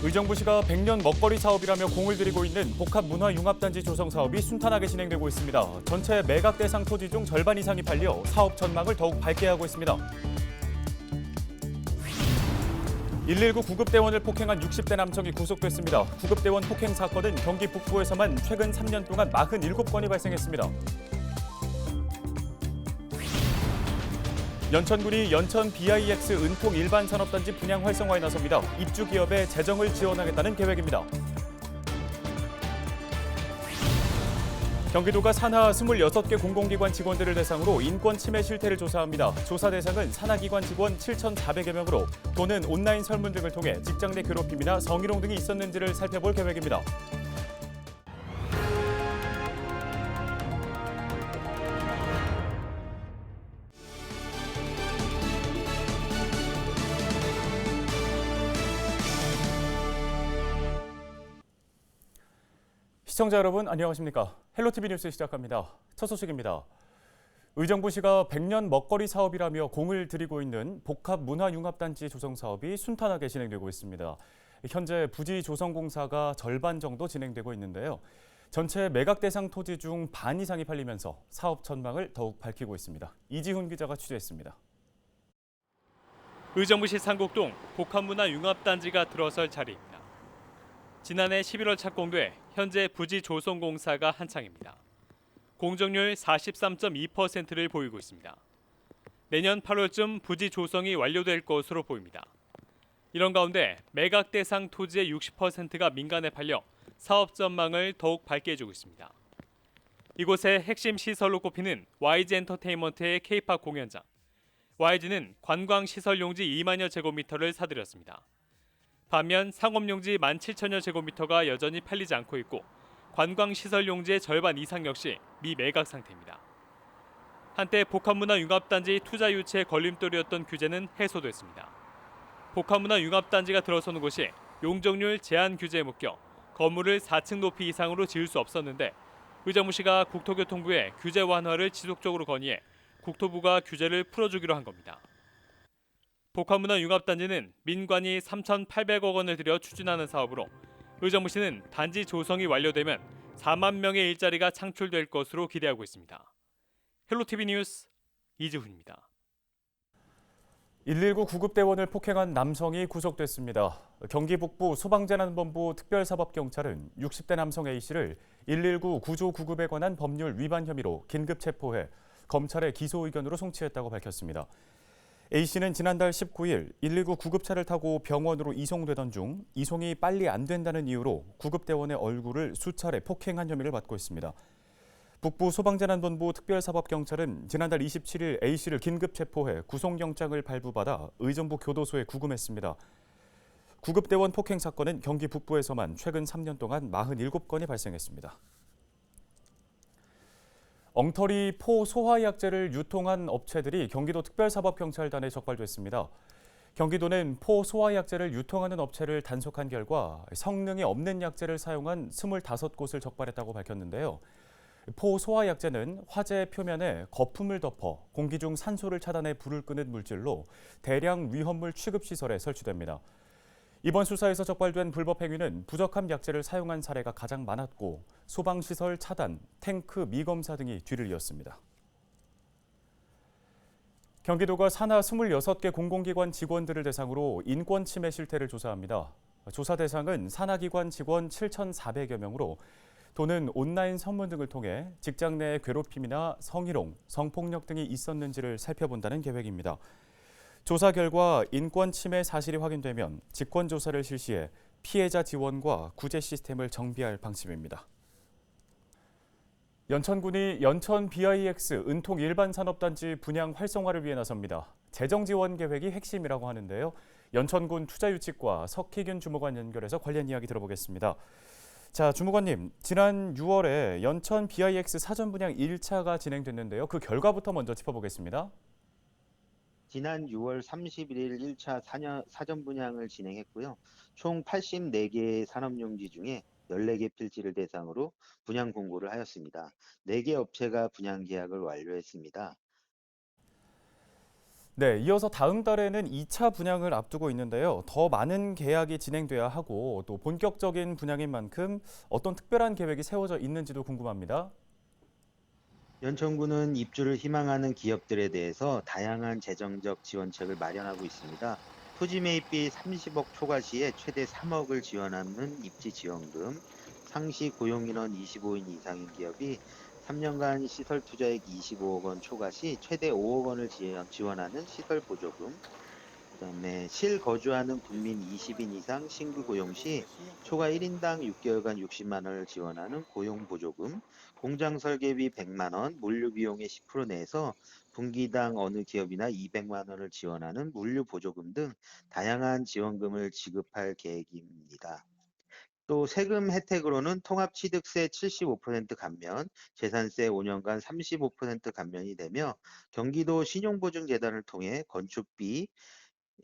의정부시가 100년 먹거리 사업이라며 공을 들이고 있는 복합문화융합단지 조성 사업이 순탄하게 진행되고 있습니다. 전체 매각 대상 토지 중 절반 이상이 팔려 사업 전망을 더욱 밝게 하고 있습니다. 119 구급대원을 폭행한 60대 남성이 구속됐습니다. 구급대원 폭행 사건은 경기 북부에서만 최근 3년 동안 47건이 발생했습니다. 연천군이 연천 BIX 은통 일반 산업단지 분양 활성화에 나섭니다. 입주 기업의 재정을 지원하겠다는 계획입니다. 경기도가 산하 26개 공공기관 직원들을 대상으로 인권 침해 실태를 조사합니다. 조사 대상은 산하기관 직원 7,400여 명으로 또는 온라인 설문 등을 통해 직장 내 괴롭힘이나 성희롱 등이 있었는지를 살펴볼 계획입니다. 시청자 여러분 안녕하십니까? 헬로티비 뉴스 시작합니다. 첫 소식입니다. 의정부시가 100년 먹거리 사업이라며 공을 들이고 있는 복합 문화융합단지 조성 사업이 순탄하게 진행되고 있습니다. 현재 부지 조성 공사가 절반 정도 진행되고 있는데요. 전체 매각 대상 토지 중 반 이상이 팔리면서 사업 전망을 더욱 밝히고 있습니다. 이지훈 기자가 취재했습니다. 의정부시 상곡동 복합문화융합단지가 들어설 자리입니다. 지난해 11월 착공돼 현재 부지 조성 공사가 한창입니다. 공정률 43.2%를 보이고 있습니다. 내년 8월쯤 부지 조성이 완료될 것으로 보입니다. 이런 가운데 매각 대상 토지의 60%가 민간에 팔려 사업 전망을 더욱 밝게 해주고 있습니다. 이곳의 핵심 시설로 꼽히는 YG 엔터테인먼트의 K-팝 공연장. YG는 관광 시설 용지 2만여 제곱미터를 사들였습니다. 반면 상업 용지 17,000여 제곱미터가 여전히 팔리지 않고 있고 관광 시설 용지의 절반 이상 역시 미매각 상태입니다. 한때 복합문화 융합단지 투자 유치의 걸림돌이었던 규제는 해소됐습니다. 복합문화 융합단지가 들어서는 곳이 용적률 제한 규제에 묶여 건물을 4층 높이 이상으로 지을 수 없었는데 의정부시가 국토교통부에 규제 완화를 지속적으로 건의해 국토부가 규제를 풀어주기로 한 겁니다. 복합문화 융합단지는 민관이 3,800억 원을 들여 추진하는 사업으로 의정부시는 단지 조성이 완료되면 4만 명의 일자리가 창출될 것으로 기대하고 있습니다. 헬로티비 뉴스 이지훈입니다. 119 구급대원을 폭행한 남성이 구속됐습니다. 경기 북부 소방재난본부 특별사법경찰은 60대 남성 A씨를 119 구조 구급에 관한 법률 위반 혐의로 긴급 체포해 검찰에 기소 의견으로 송치했다고 밝혔습니다. A씨는 지난달 19일 119 구급차를 타고 병원으로 이송되던 중 이송이 빨리 안 된다는 이유로 구급대원의 얼굴을 수차례 폭행한 혐의를 받고 있습니다. 북부 소방재난본부 특별사법경찰은 지난달 27일 A씨를 긴급 체포해 구속영장을 발부받아 의정부 교도소에 구금했습니다. 구급대원 폭행 사건은 경기 북부에서만 최근 3년 동안 47건이 발생했습니다. 엉터리 포 소화약제를 유통한 업체들이 경기도 특별사법경찰단에 적발됐습니다. 경기도는 포 소화약제를 유통하는 업체를 단속한 결과 성능이 없는 약제를 사용한 25곳을 적발했다고 밝혔는데요. 포 소화약제는 화재 표면에 거품을 덮어 공기 중 산소를 차단해 불을 끄는 물질로 대량 위험물 취급 시설에 설치됩니다. 이번 수사에서 적발된 불법 행위는 부적합 약제를 사용한 사례가 가장 많았고 소방시설 차단, 탱크 미검사 등이 뒤를 이었습니다. 경기도가 산하 26개 공공기관 직원들을 대상으로 인권 침해 실태를 조사합니다. 조사 대상은 산하기관 직원 7,400여 명으로 또는 온라인 선문 등을 통해 직장 내 괴롭힘이나 성희롱, 성폭력 등이 있었는지를 살펴본다는 계획입니다. 조사 결과 인권 침해 사실이 확인되면 직권 조사를 실시해 피해자 지원과 구제 시스템을 정비할 방침입니다. 연천군이 연천 BIX 은통 일반 산업단지 분양 활성화를 위해 나섭니다. 재정 지원 계획이 핵심이라고 하는데요. 연천군 투자 유치과 석희균 주무관 연결해서 관련 이야기 들어보겠습니다. 자, 주무관님, 지난 6월에 연천 BIX 사전 분양 1차가 진행됐는데요. 그 결과부터 먼저 짚어보겠습니다. 지난 6월 31일 1차 사전 분양을 진행했고요. 총 84개의 산업용지 중에 14개 필지를 대상으로 분양 공고를 하였습니다. 4개 업체가 분양 계약을 완료했습니다. 네, 이어서 다음 달에는 2차 분양을 앞두고 있는데요. 더 많은 계약이 진행돼야 하고 또 본격적인 분양인 만큼 어떤 특별한 계획이 세워져 있는지도 궁금합니다. 연천구는 입주를 희망하는 기업들에 대해서 다양한 재정적 지원책을 마련하고 있습니다. 토지 매입비 30억 초과 시에 최대 3억을 지원하는 입지 지원금, 상시 고용인원 25인 이상인 기업이 3년간 시설 투자액 25억 원 초과 시 최대 5억 원을 지원- 지원하는 시설 보조금, 그다음에 실거주하는 국민 20인 이상 신규 고용 시 초과 1인당 6개월간 60만 원을 지원하는 고용 보조금, 공장 설계비 100만 원, 물류 비용의 10% 내에서 분기당 어느 기업이나 200만 원을 지원하는 물류 보조금 등 다양한 지원금을 지급할 계획입니다. 또 세금 혜택으로는 통합취득세 75% 감면, 재산세 5년간 35% 감면이 되며 경기도 신용보증재단을 통해 건축비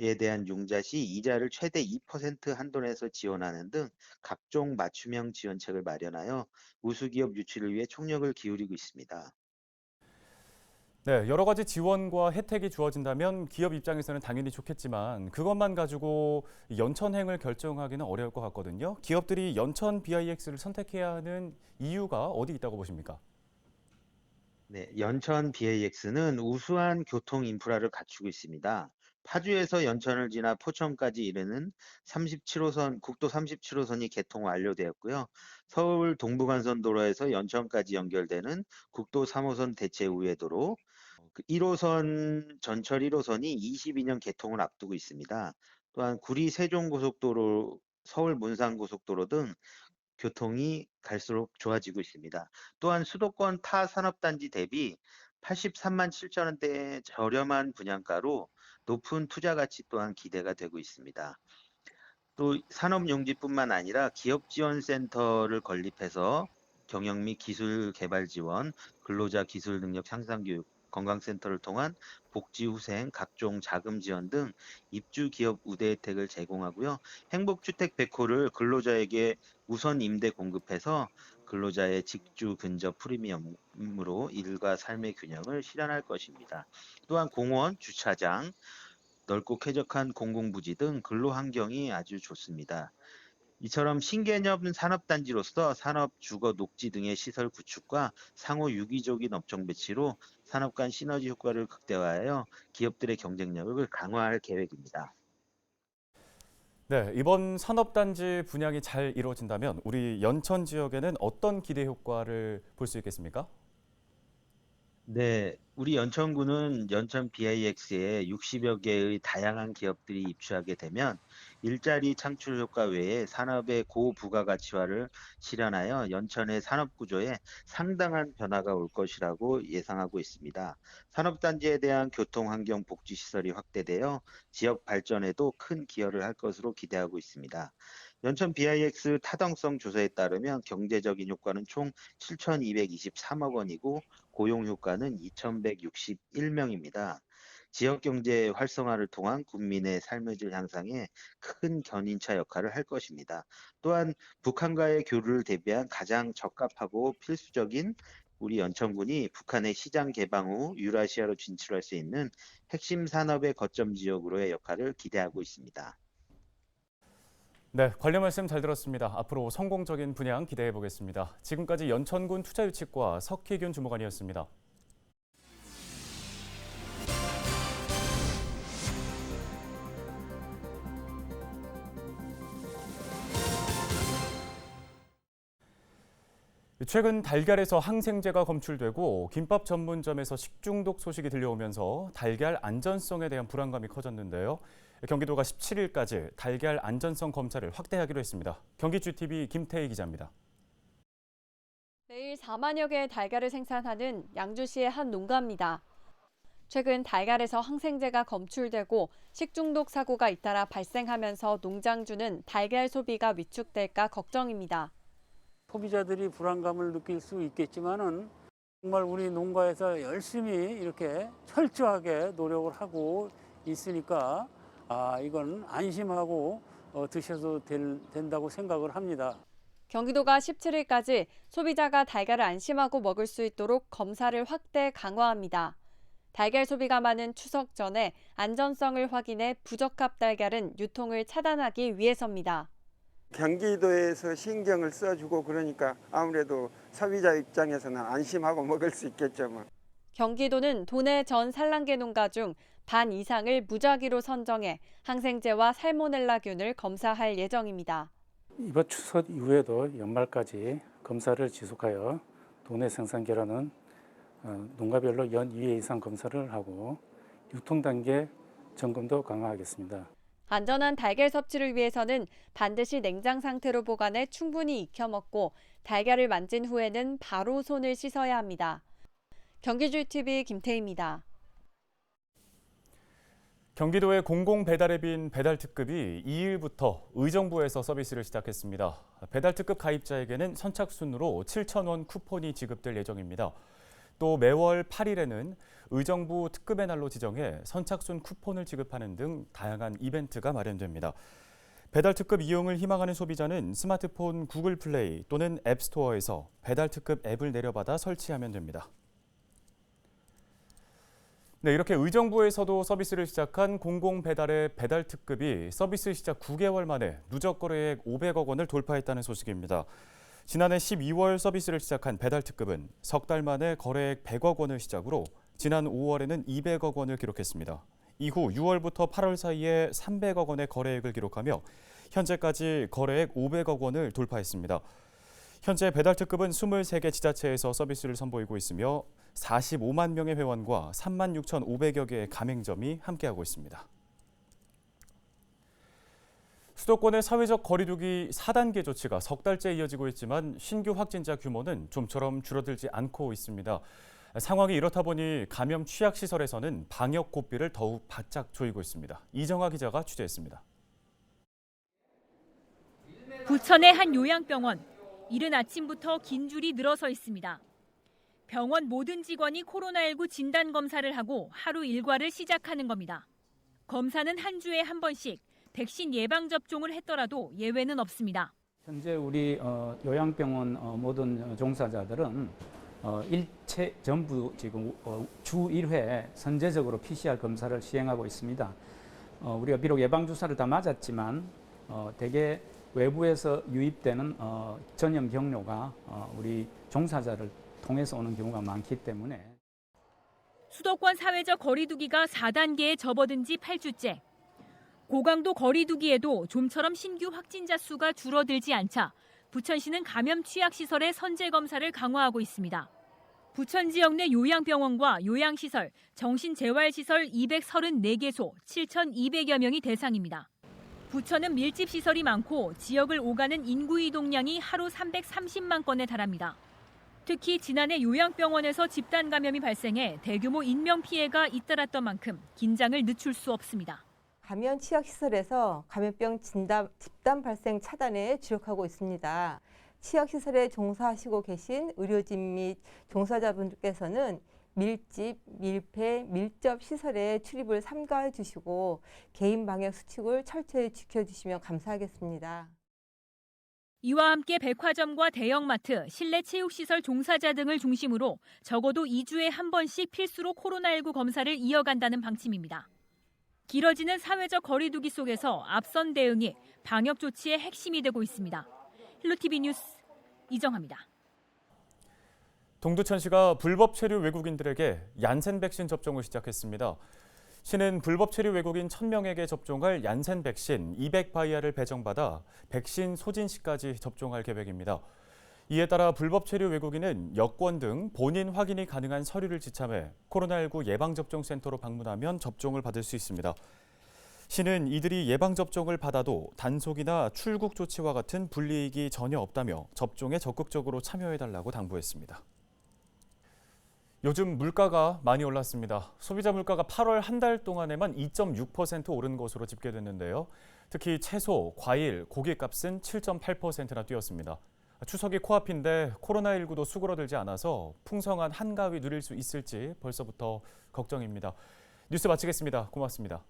에 대한 융자 시 이자를 최대 2% 한도내에서 지원하는 등 각종 맞춤형 지원책을 마련하여 우수기업 유치를 위해 총력을 기울이고 있습니다. 네, 여러 가지 지원과 혜택이 주어진다면 기업 입장에서는 당연히 좋겠지만 그것만 가지고 연천행을 결정하기는 어려울 것 같거든요. 기업들이 연천 BIX를 선택해야 하는 이유가 어디 있다고 보십니까? 네, 연천 BAX는 우수한 교통 인프라를 갖추고 있습니다. 파주에서 연천을 지나 포천까지 이르는 37호선, 국도 37호선이 개통 완료되었고요. 서울 동부간선도로에서 연천까지 연결되는 국도 3호선 대체 우회도로, 그 1호선 전철 1호선이 22년 개통을 앞두고 있습니다. 또한 구리 세종고속도로, 서울 문산고속도로 등 교통이 갈수록 좋아지고 있습니다. 또한 수도권 타 산업단지 대비 83만 7천 원대의 저렴한 분양가로 높은 투자 가치 또한 기대가 되고 있습니다. 또 산업용지뿐만 아니라 기업지원센터를 건립해서 경영 및 기술 개발 지원, 근로자 기술 능력 향상 교육, 건강센터를 통한 복지 후생, 각종 자금 지원 등 입주 기업 우대 혜택을 제공하고요. 행복주택 100호를 근로자에게 우선 임대 공급해서 근로자의 직주 근접 프리미엄으로 일과 삶의 균형을 실현할 것입니다. 또한 공원, 주차장, 넓고 쾌적한 공공부지 등 근로 환경이 아주 좋습니다. 이처럼 신개념 산업단지로서 산업, 주거, 녹지 등의 시설 구축과 상호 유기적인 업종 배치로 산업 간 시너지 효과를 극대화하여 기업들의 경쟁력을 강화할 계획입니다. 네, 이번 산업단지 분양이 잘 이루어진다면 우리 연천 지역에는 어떤 기대 효과를 볼 수 있겠습니까? 네, 우리 연천구는 연천 BIX에 60여 개의 다양한 기업들이 입주하게 되면 일자리 창출 효과 외에 산업의 고부가가치화를 실현하여 연천의 산업 구조에 상당한 변화가 올 것이라고 예상하고 있습니다. 산업단지에 대한 교통 환경 복지 시설이 확대되어 지역 발전에도 큰 기여를 할 것으로 기대하고 있습니다. 연천 BIX 타당성 조사에 따르면 경제적인 효과는 총 7,223억 원이고 고용 효과는 2,161명입니다. 지역 경제 활성화를 통한 국민의 삶의 질 향상에 큰 견인차 역할을 할 것입니다. 또한 북한과의 교류를 대비한 가장 적합하고 필수적인 우리 연천군이 북한의 시장 개방 후 유라시아로 진출할 수 있는 핵심 산업의 거점 지역으로의 역할을 기대하고 있습니다. 네, 관련 말씀 잘 들었습니다. 앞으로 성공적인 분양 기대해 보겠습니다. 지금까지 연천군 투자유치과 석희균 주무관이었습니다. 최근 달걀에서 항생제가 검출되고 김밥 전문점에서 식중독 소식이 들려오면서 달걀 안전성에 대한 불안감이 커졌는데요. 경기도가 17일까지 달걀 안전성 검사를 확대하기로 했습니다. 경기주TV 김태희 기자입니다. 매일 4만여 개의 달걀을 생산하는 양주시의 한 농가입니다. 최근 달걀에서 항생제가 검출되고 식중독 사고가 잇따라 발생하면서 농장주는 달걀 소비가 위축될까 걱정입니다. 소비자들이 불안감을 느낄 수 있겠지만은 정말 우리 농가에서 열심히 이렇게 철저하게 노력을 하고 있으니까 아 이건 안심하고 어, 드셔도 될, 된다고 생각을 합니다. 경기도가 17일까지 소비자가 달걀을 안심하고 먹을 수 있도록 검사를 확대 강화합니다. 달걀 소비가 많은 추석 전에 안전성을 확인해 부적합 달걀은 유통을 차단하기 위해서입니다. 경기도에서 신경을 써주고 그러니까 아무래도 소비자 입장에서는 안심하고 먹을 수 있겠죠. 뭐. 경기도는 도내 전 산란계 농가 중 반 이상을 무작위로 선정해 항생제와 살모넬라균을 검사할 예정입니다. 이번 추석 이후에도 연말까지 검사를 지속하여 도내 생산 계란은 어, 농가별로 연 2회 이상 검사를 하고 유통 단계 점검도 강화하겠습니다. 안전한 달걀 섭취를 위해서는 반드시 냉장 상태로 보관해 충분히 익혀 먹고 달걀을 만진 후에는 바로 손을 씻어야 합니다. 경기주TV 김태희입니다. 경기도의 공공 배달앱인 배달특급이 2일부터 의정부에서 서비스를 시작했습니다. 배달특급 가입자에게는 선착순으로 7,000원 쿠폰이 지급될 예정입니다. 또 매월 8일에는 의정부 특급의 날로 지정해 선착순 쿠폰을 지급하는 등 다양한 이벤트가 마련됩니다. 배달특급 이용을 희망하는 소비자는 스마트폰 구글 플레이 또는 앱스토어에서 배달특급 앱을 내려받아 설치하면 됩니다. 네, 이렇게 의정부에서도 서비스를 시작한 공공배달의 배달 특급이 서비스 시작 9개월 만에 누적 거래액 500억 원을 돌파했다는 소식입니다. 지난해 12월 서비스를 시작한 배달 특급은 석 달 만에 거래액 100억 원을 시작으로 지난 5월에는 200억 원을 기록했습니다. 이후 6월부터 8월 사이에 300억 원의 거래액을 기록하며 현재까지 거래액 500억 원을 돌파했습니다. 현재 배달 특급은 23개 지자체에서 서비스를 선보이고 있으며 45만 명의 회원과 3만 6,500여 개의 가맹점이 함께하고 있습니다. 수도권의 사회적 거리두기 4단계 조치가 석 달째 이어지고 있지만 신규 확진자 규모는 좀처럼 줄어들지 않고 있습니다. 상황이 이렇다 보니 감염 취약 시설에서는 방역 고삐를 더욱 바짝 조이고 있습니다. 이정화 기자가 취재했습니다. 부천의 한 요양병원. 이른 아침부터 긴 줄이 늘어서 있습니다. 병원 모든 직원이 코로나19 진단 검사를 하고 하루 일과를 시작하는 겁니다. 검사는 한 주에 한 번씩 백신 예방 접종을 했더라도 예외는 없습니다. 현재 우리 어, 요양병원 어, 모든 종사자들은 어, 일체 전부 지금 어, 주 1회 선제적으로 PCR 검사를 시행하고 있습니다. 어, 우리가 비록 예방 주사를 다 맞았지만 어, 대개 외부에서 유입되는 어, 전염 경로가 어, 우리 종사자를 통해서 오는 경우가 많기 때문에 수도권 사회적 거리두기가 4단계에 접어든 지 8주째. 고강도 거리두기에도 좀처럼 신규 확진자 수가 줄어들지 않자 부천시는 감염 취약 시설의 선제 검사를 강화하고 있습니다. 부천 지역 내 요양병원과 요양시설, 정신재활시설 234개 소 7,200여 명이 대상입니다. 부천은 밀집 시설이 많고 지역을 오가는 인구 이동량이 하루 330만 건에 달합니다. 특히 지난해 요양병원에서 집단 감염이 발생해 대규모 인명 피해가 잇따랐던 만큼 긴장을 늦출 수 없습니다. 감염 취약 시설에서 감염병 진단, 집단 발생 차단에 주력하고 있습니다. 취약 시설에 종사하시고 계신 의료진 및 종사자분들께서는 밀집, 밀폐, 밀접 시설에 출입을 삼가해 주시고 개인 방역 수칙을 철저히 지켜 주시면 감사하겠습니다. 이와 함께 백화점과 대형마트, 실내 체육시설 종사자 등을 중심으로 적어도 2주에 한 번씩 필수로 코로나19 검사를 이어간다는 방침입니다. 길어지는 사회적 거리두기 속에서 앞선 대응이 방역 조치의 핵심이 되고 있습니다. 힐로티비 뉴스 이정합니다. 동두천시가 불법 체류 외국인들에게 얀센 백신 접종을 시작했습니다. 시는 불법 체류 외국인 1000명에게 접종할 얀센 백신 200바이아를 배정받아 백신 소진 시까지 접종할 계획입니다. 이에 따라 불법 체류 외국인은 여권 등 본인 확인이 가능한 서류를 지참해 코로나19 예방접종센터로 방문하면 접종을 받을 수 있습니다. 시는 이들이 예방접종을 받아도 단속이나 출국 조치와 같은 불이익이 전혀 없다며 접종에 적극적으로 참여해달라고 당부했습니다. 요즘 물가가 많이 올랐습니다. 소비자 물가가 8월 한 달 동안에만 2.6% 오른 것으로 집계됐는데요. 특히 채소, 과일, 고기 값은 7.8%나 뛰었습니다. 추석이 코앞인데 코로나19도 수그러들지 않아서 풍성한 한가위 누릴 수 있을지 벌써부터 걱정입니다. 뉴스 마치겠습니다. 고맙습니다.